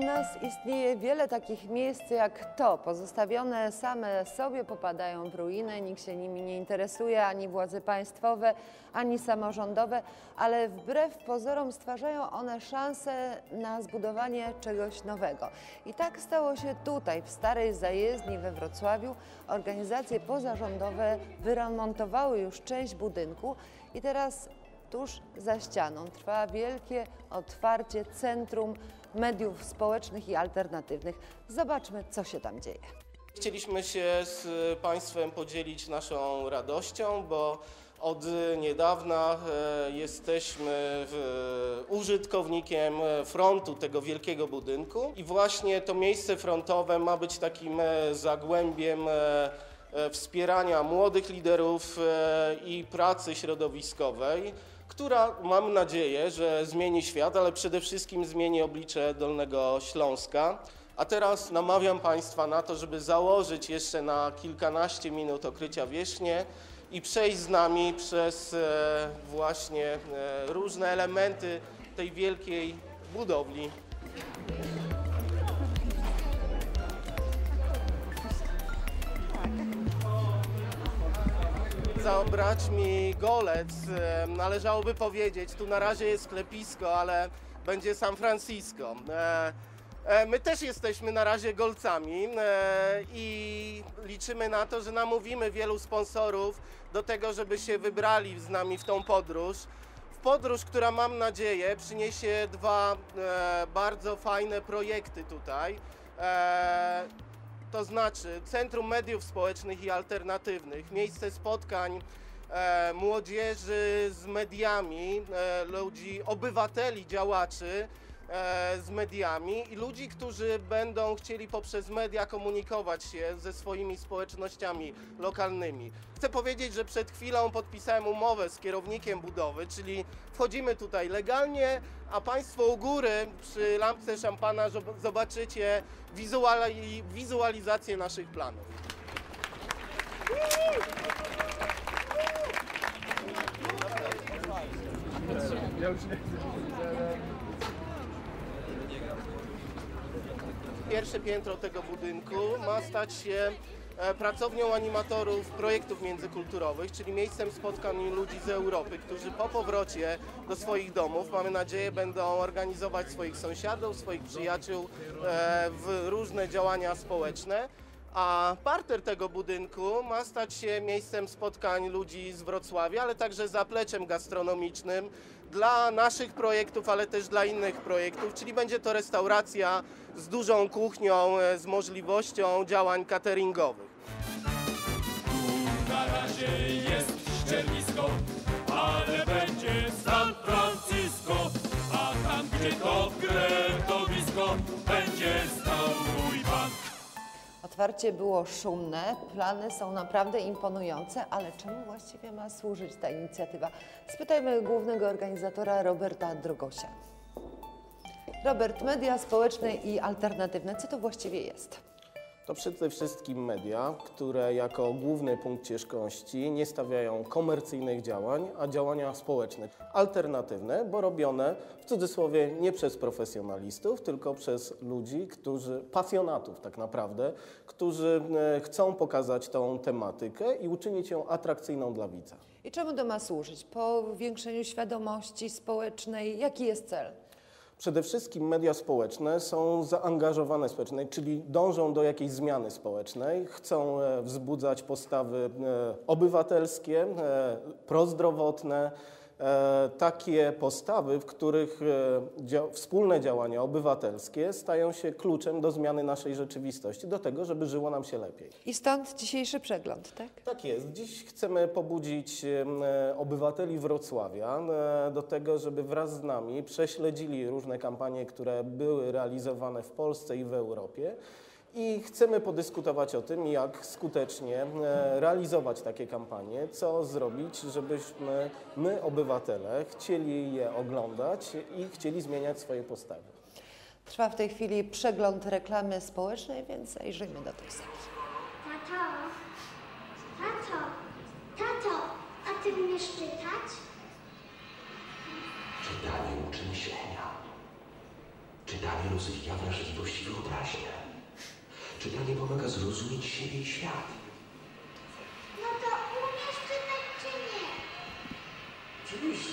Wokół nas istnieje wiele takich miejsc jak to, pozostawione same sobie, popadają w ruinę, nikt się nimi nie interesuje, ani władze państwowe, ani samorządowe, ale wbrew pozorom stwarzają one szansę na zbudowanie czegoś nowego. I tak stało się tutaj, w starej zajezdni we Wrocławiu. Organizacje pozarządowe wyremontowały już część budynku i teraz tuż za ścianą trwa wielkie otwarcie Centrum Mediów Społecznych i Alternatywnych. Zobaczmy, co się tam dzieje. Chcieliśmy się z Państwem podzielić naszą radością, bo od niedawna e, jesteśmy w, użytkownikiem frontu tego wielkiego budynku i właśnie to miejsce frontowe ma być takim e, zagłębiem e, e, wspierania młodych liderów e, i pracy środowiskowej, która mam nadzieję, że zmieni świat, ale przede wszystkim zmieni oblicze Dolnego Śląska. A teraz namawiam Państwa na to, żeby założyć jeszcze na kilkanaście minut okrycia wierzchnie i przejść z nami przez e, właśnie e, różne elementy tej wielkiej budowli. Zabrać mi golec, należałoby powiedzieć, tu na razie jest sklepisko, ale będzie San Francisco. E, e, My też jesteśmy na razie golcami e, i liczymy na to, że namówimy wielu sponsorów do tego, żeby się wybrali z nami w tą podróż. W podróż, która mam nadzieję przyniesie dwa bardzo fajne projekty tutaj. To znaczy Centrum Mediów Społecznych i Alternatywnych, miejsce spotkań e, młodzieży z mediami, e, ludzi, obywateli, działaczy z mediami i ludzi, którzy będą chcieli poprzez media komunikować się ze swoimi społecznościami lokalnymi. Chcę powiedzieć, że przed chwilą podpisałem umowę z kierownikiem budowy, czyli wchodzimy tutaj legalnie, a Państwo u góry przy lampce szampana zob- zobaczycie wizuali- wizualizację naszych planów. Pierwsze piętro tego budynku ma stać się e, pracownią animatorów projektów międzykulturowych, czyli miejscem spotkań ludzi z Europy, którzy po powrocie do swoich domów, mamy nadzieję, będą organizować swoich sąsiadów, swoich przyjaciół e, w różne działania społeczne. A parter tego budynku ma stać się miejscem spotkań ludzi z Wrocławia, ale także zapleczem gastronomicznym dla naszych projektów, ale też dla innych projektów, czyli będzie to restauracja z dużą kuchnią, e, z możliwością działań cateringowych. Na razie jest ściernisko, Otwarcie było szumne, plany są naprawdę imponujące, ale czemu właściwie ma służyć ta inicjatywa? Spytajmy głównego organizatora Roberta Drogosia. Robert, media społeczne i alternatywne, co to właściwie jest? To przede wszystkim media, które jako główny punkt ciężkości nie stawiają komercyjnych działań, a działania społeczne, alternatywne, bo robione w cudzysłowie nie przez profesjonalistów, tylko przez ludzi, którzy, pasjonatów tak naprawdę, którzy e, chcą pokazać tą tematykę i uczynić ją atrakcyjną dla widza. I czemu to ma służyć? Powiększeniu świadomości społecznej? Jaki jest cel? Przede wszystkim media społeczne są zaangażowane społecznie, czyli dążą do jakiejś zmiany społecznej, chcą e, wzbudzać postawy e, obywatelskie, e, prozdrowotne, takie postawy, w których e, dzia- wspólne działania obywatelskie stają się kluczem do zmiany naszej rzeczywistości, do tego, żeby żyło nam się lepiej. I stąd dzisiejszy przegląd, tak? Tak jest. Dziś chcemy pobudzić e, obywateli Wrocławia e, do tego, żeby wraz z nami prześledzili różne kampanie, które były realizowane w Polsce i w Europie. I chcemy podyskutować o tym, jak skutecznie e, realizować takie kampanie, co zrobić, żebyśmy my, obywatele, chcieli je oglądać i chcieli zmieniać swoje postawy. Trwa w tej chwili przegląd reklamy społecznej, więc zajrzyjmy do tej sali. Tato, tato, tato, a ty umiesz czytać? Czytanie uczy myślenia. Czytanie Czytanie rozwija wrażliwość i wyobraźnię. Czytanie pomaga zrozumieć siebie i świat. No to umiesz czytać czy nie? Oczywiście.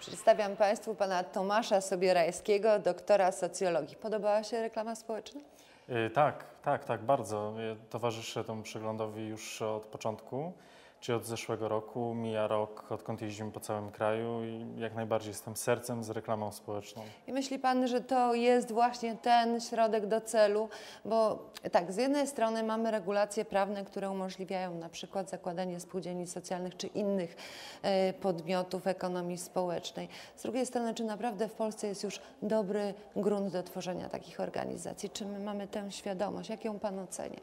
Przedstawiam Państwu pana Tomasza Sobierajskiego, doktora socjologii. Podobała się reklama społeczna? Y, Tak, tak, tak, bardzo. Ja towarzyszę temu przeglądowi już od początku, czyli od zeszłego roku. Mija rok, odkąd jeździmy po całym kraju i jak najbardziej jestem sercem z reklamą społeczną. I myśli Pan, że to jest właśnie ten środek do celu? Bo tak, z jednej strony mamy regulacje prawne, które umożliwiają na przykład zakładanie spółdzielni socjalnych czy innych e, podmiotów ekonomii społecznej. Z drugiej strony, czy naprawdę w Polsce jest już dobry grunt do tworzenia takich organizacji? Czy my mamy tę świadomość? Jak ją Pan ocenia?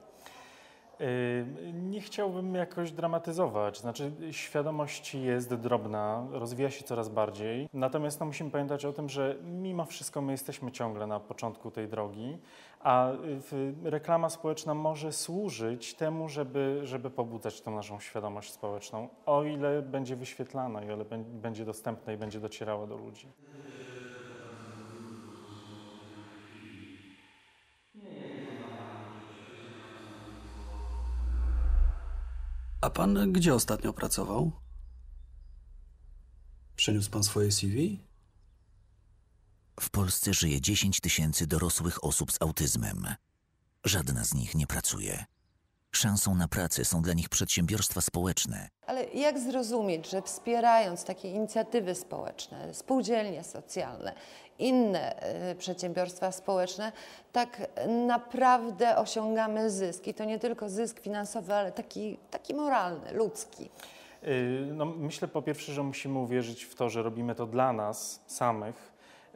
Nie chciałbym jakoś dramatyzować, znaczy świadomość jest drobna, rozwija się coraz bardziej, natomiast no, musimy pamiętać o tym, że mimo wszystko my jesteśmy ciągle na początku tej drogi, a y, reklama społeczna może służyć temu, żeby, żeby pobudzać tą naszą świadomość społeczną, o ile będzie wyświetlana, o ile bę- będzie dostępna i będzie docierała do ludzi. A pan gdzie ostatnio pracował? Przeniósł pan swoje CV? W Polsce żyje 10 tysięcy dorosłych osób z autyzmem. Żadna z nich nie pracuje. Szansą na pracę są dla nich przedsiębiorstwa społeczne. Ale jak zrozumieć, że wspierając takie inicjatywy społeczne, spółdzielnie socjalne, inne e, przedsiębiorstwa społeczne, tak naprawdę osiągamy zysk? I to nie tylko zysk finansowy, ale taki, taki moralny, ludzki. Y, No, myślę po pierwsze, że musimy uwierzyć w to, że robimy to dla nas samych, y,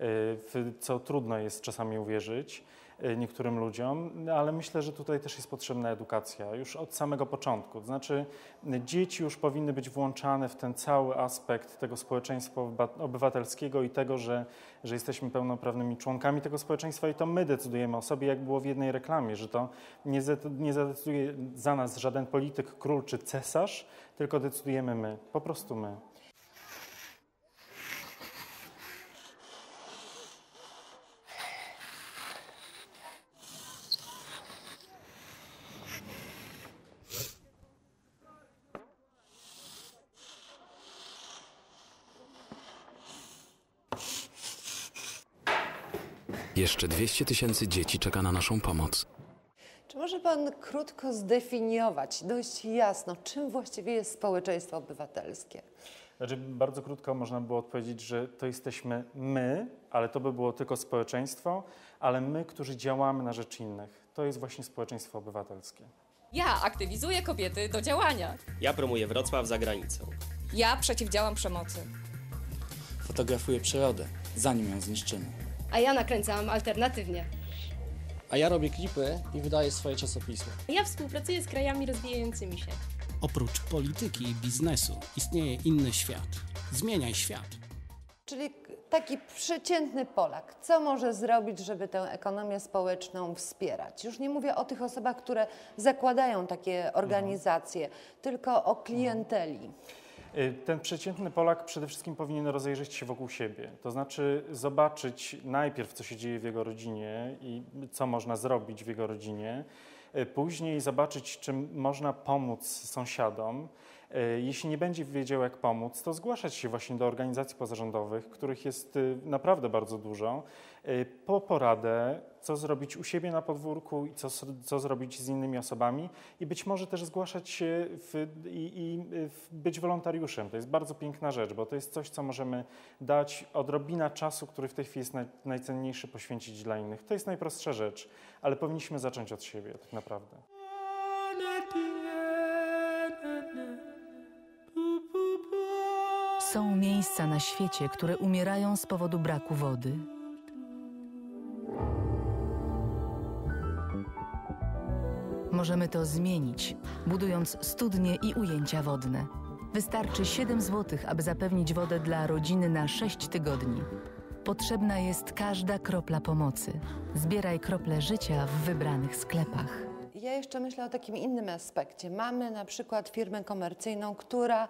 w co trudno jest czasami uwierzyć y, niektórym ludziom, ale myślę, że tutaj też jest potrzebna edukacja już od samego początku. To znaczy, y, dzieci już powinny być włączane w ten cały aspekt tego społeczeństwa obywa- obywatelskiego i tego, że, że jesteśmy pełnoprawnymi członkami tego społeczeństwa i to my decydujemy o sobie, jak było w jednej reklamie, że to nie, nie zadecyduje za nas żaden polityk, król czy cesarz, tylko decydujemy my, po prostu my. Jeszcze 200 tysięcy dzieci czeka na naszą pomoc. Czy może Pan krótko zdefiniować dość jasno, czym właściwie jest społeczeństwo obywatelskie? Znaczy, bardzo krótko można było odpowiedzieć, że to jesteśmy my, ale to by było tylko społeczeństwo, ale my, którzy działamy na rzecz innych. To jest właśnie społeczeństwo obywatelskie. Ja aktywizuję kobiety do działania. Ja promuję Wrocław za granicą. Ja przeciwdziałam przemocy. Fotografuję przyrodę, zanim ją zniszczymy. A ja nakręcałam alternatywnie. A ja robię klipy i wydaję swoje czasopismo. Ja współpracuję z krajami rozwijającymi się. Oprócz polityki i biznesu istnieje inny świat. Zmieniaj świat. Czyli taki przeciętny Polak, co może zrobić, żeby tę ekonomię społeczną wspierać? Już nie mówię o tych osobach, które zakładają takie organizacje, tylko o klienteli. Y, Ten przeciętny Polak przede wszystkim powinien rozejrzeć się wokół siebie, to znaczy zobaczyć najpierw, co się dzieje w jego rodzinie i co można zrobić w jego rodzinie, y, później zobaczyć, czym można pomóc sąsiadom. Y, Jeśli nie będzie wiedział, jak pomóc, to zgłaszać się właśnie do organizacji pozarządowych, których jest y, naprawdę bardzo dużo, y, po poradę, co zrobić u siebie na podwórku i co, co zrobić z innymi osobami i być może też zgłaszać się w, i, i w, być wolontariuszem. To jest bardzo piękna rzecz, bo to jest coś, co możemy dać odrobina czasu, który w tej chwili jest naj, najcenniejszy, poświęcić dla innych. To jest najprostsza rzecz, ale powinniśmy zacząć od siebie tak naprawdę. Są miejsca na świecie, które umierają z powodu braku wody. Możemy to zmienić, budując studnie i ujęcia wodne. Wystarczy 7 zł, aby zapewnić wodę dla rodziny na 6 tygodni. Potrzebna jest każda kropla pomocy. Zbieraj krople życia w wybranych sklepach. Jeszcze myślę o takim innym aspekcie. Mamy na przykład firmę komercyjną, która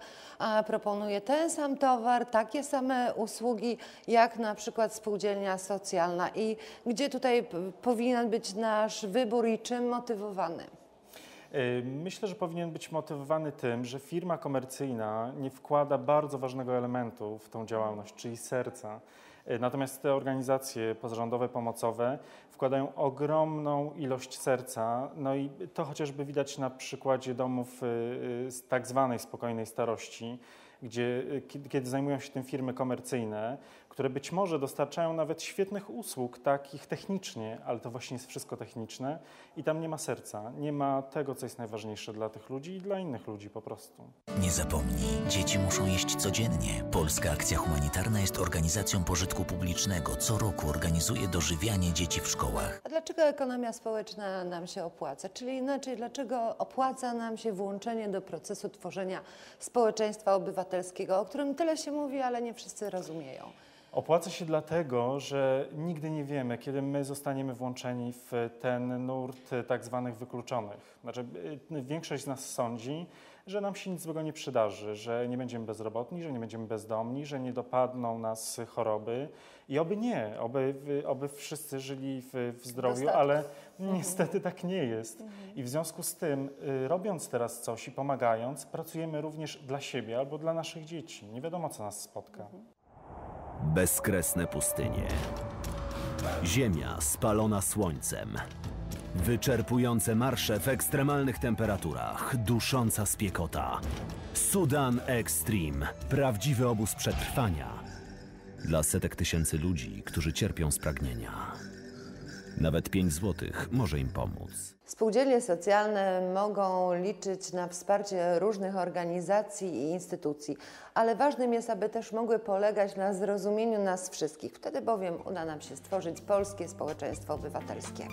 proponuje ten sam towar, takie same usługi, jak na przykład spółdzielnia socjalna. I gdzie tutaj powinien być nasz wybór i czym motywowany? Y, Myślę, że powinien być motywowany tym, że firma komercyjna nie wkłada bardzo ważnego elementu w tą działalność, czyli serca. Y, Natomiast te organizacje pozarządowe, pomocowe wkładają ogromną ilość serca, no i to chociażby widać na przykładzie domów y, y, z tak zwanej spokojnej starości, gdzie y, kiedy- kiedy zajmują się tym firmy komercyjne, które być może dostarczają nawet świetnych usług, takich technicznie, ale to właśnie jest wszystko techniczne i tam nie ma serca, nie ma tego, co jest najważniejsze dla tych ludzi i dla innych ludzi po prostu. Nie zapomnij, dzieci muszą jeść codziennie. Polska Akcja Humanitarna jest organizacją pożytku publicznego. Co roku organizuje dożywianie dzieci w szkołach. A dlaczego ekonomia społeczna nam się opłaca? Czyli inaczej, dlaczego opłaca nam się włączenie do procesu tworzenia społeczeństwa obywatelskiego, o którym tyle się mówi, ale nie wszyscy rozumieją? Opłaca się dlatego, że nigdy nie wiemy, kiedy my zostaniemy włączeni w ten nurt y, tak zwanych wykluczonych. Znaczy, y, większość z nas sądzi, że nam się nic złego nie przydarzy, że nie będziemy bezrobotni, że nie będziemy bezdomni, że nie dopadną nas choroby i oby nie, oby, oby wszyscy żyli w, w zdrowiu, dostatku. ale niestety tak nie jest. I w związku z tym, y, robiąc teraz coś i pomagając, pracujemy również dla siebie albo dla naszych dzieci. Nie wiadomo, co nas spotka. Bezkresne pustynie. Ziemia spalona słońcem. Wyczerpujące marsze w ekstremalnych temperaturach, dusząca spiekota. Sudan Extreme. Prawdziwy obóz przetrwania. Dla setek tysięcy ludzi, którzy cierpią z pragnienia. Nawet 5 złotych może im pomóc. Spółdzielnie socjalne mogą liczyć na wsparcie różnych organizacji i instytucji, ale ważnym jest, aby też mogły polegać na zrozumieniu nas wszystkich. Wtedy bowiem uda nam się stworzyć polskie społeczeństwo obywatelskie.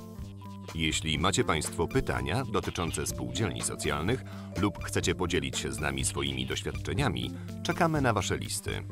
Jeśli macie Państwo pytania dotyczące spółdzielni socjalnych lub chcecie podzielić się z nami swoimi doświadczeniami, czekamy na Wasze listy.